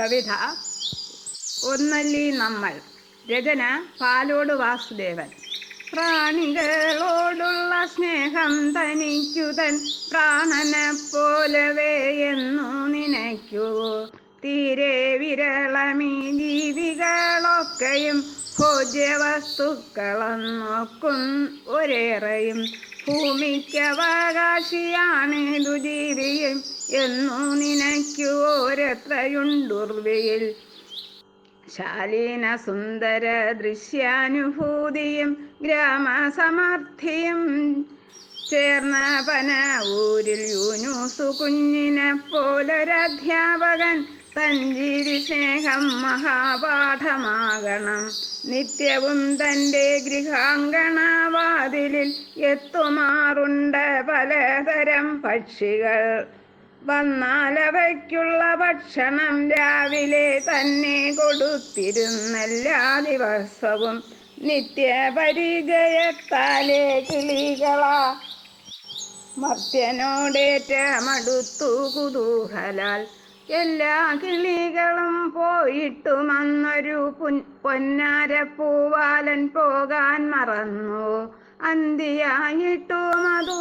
കവിത ഒന്നല്ലി നമ്മൾ രചന പാലോട് വാസുദേവൻ. പ്രാണികളോടുള്ള സ്നേഹം തനിക്കുതൻ പ്രാണനെ പോലവേ എന്നു നിനയ്ക്കൂ തീരെ വിരളമീ ജീവികളൊക്കെയും ഭോജ്യവസ്തുക്കളെന്നോക്കും ഒരേറെയും. ഭൂമിക്കവകാശിയാണിതു ജീവിയും എന്നു നിനയ്ക്കു ഓരത്രയുണ്ടുർവയിൽ. ശാലീന സുന്ദര ദൃശ്യാനുഭൂതിയും ഗ്രാമസമർത്ഥിയും ചേർന്ന ഊരിൽ യൂനൂസു കുഞ്ഞിനെ പോലൊരധ്യാപകൻ തഞ്ചിരി സ്നേഹം മഹാപാഠമാകണം. നിത്യവും തന്റെ ഗൃഹാങ്കണവാതിലിൽ എത്തുമാറുണ്ട് പലതരം പക്ഷികൾ. വന്നാലവയ്ക്കുള്ള ഭക്ഷണം രാവിലെ തന്നെ കൊടുത്തിരുന്നെല്ലാ ദിവസവും നിത്യപരിചയത്താലെ കിളികളാ. മർത്യനോടേറ്റ മടുത്തു കുതൂഹലാൽ എല്ലാ കിളികളും പോയിട്ടുമന്നൊരു പുൻ പൊന്നാരപ്പൂവാലൻ പോകാൻ മറന്നു. അന്തിയായിട്ടും അതു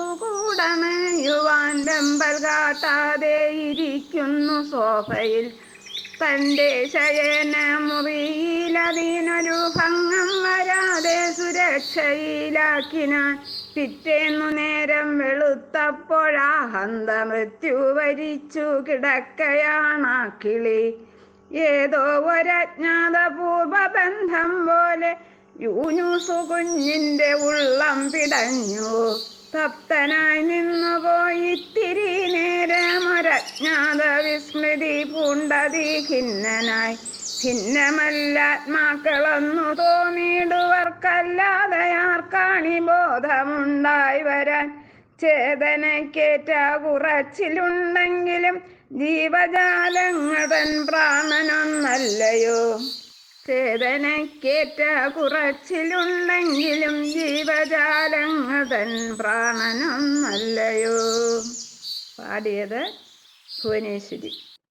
കൂടണയുവാൻ വെമ്പൽ കാട്ടാതെ ഇരിക്കുന്നു സോഫയിൽ. തന്റെ ശയന മുറിയിലതിനൊരു ഭംഗം വരാതെ സുരക്ഷയിലാക്കിനാൻ പിറ്റേന്നു നേരം വെളുത്തപ്പോഴാ ഹന്ത മൃത്യു വരിച്ചു കിടക്കയാണാ കിളി. ഏതോ ഒരജ്ഞാത പൂർവബന്ധം പോലെ യൂനുസു കുഞ്ഞിന്റെ ഉള്ളം പിടഞ്ഞു. തപ്തനായി നിന്നുപോയി ഇത്തിരി നേരം ഒരജ്ഞാത വിസ്മൃതി പൂണ്ടതി ഖിന്നനായി ഭിന്നമല്ലാത്മാക്കളെന്നു തോന്നിയിടുവർക്കല്ലാതെ ആർക്കാണി ബോധമുണ്ടായി വരാൻ? ചേതനക്കേറ്റ കുറച്ചിലുണ്ടെങ്കിലും ജീവജാലങ്ങൾ തൻ പ്രാണനൊന്നല്ലയോ? ചേതനക്കേറ്റ കുറച്ചിലുണ്ടെങ്കിലും ജീവജാലങ്ങൾ തൻ പ്രാണനൊന്നല്ലയോ? പാടിയത് ഭുവനേശ്വരി.